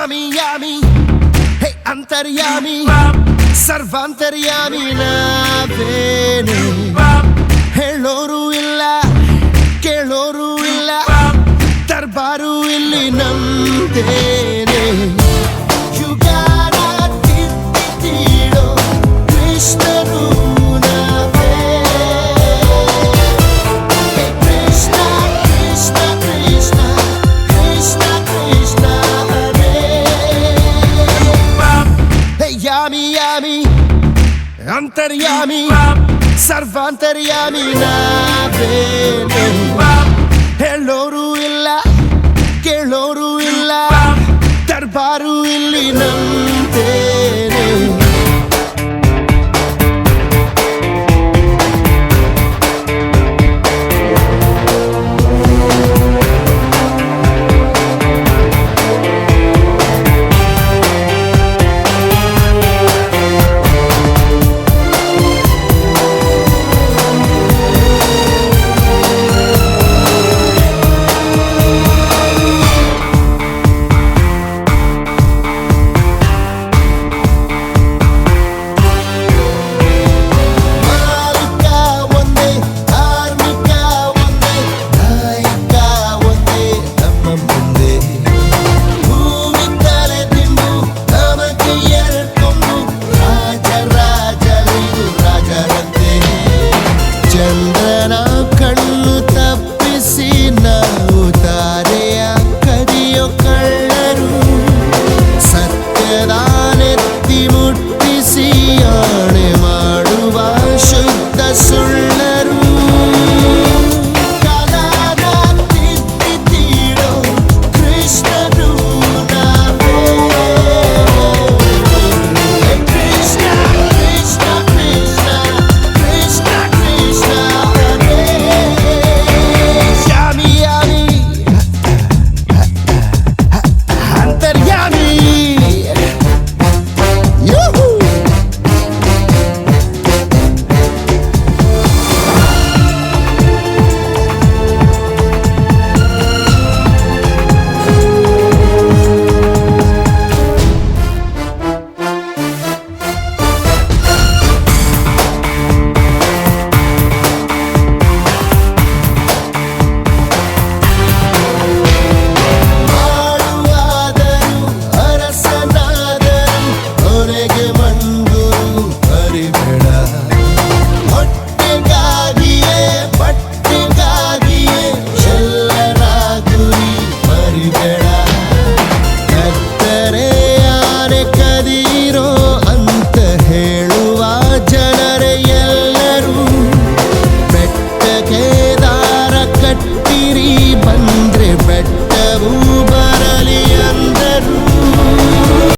ಯಾಮಿ ಯಾಮಿ ಹೇ ಅಂತರ್ಯಾಮಿ ಸರ್ವಾಂತರ್ಯಾಮಿ ನಾವೇನೆ ಹೇಳೋರು ಇಲ್ಲ ಕೇಳೋರು ಇಲ್ಲ ದರ್ಬಾರು ಇಲ್ಲಿ ನಮ್ದೇನೆ ಹೇ ಯಾಮಿ ಯಾಮಿ ಅಂತರ್ಯಾಮಿ ಸರ್ವಾಂತರ್ಯಾಮಿ ನಾವೇ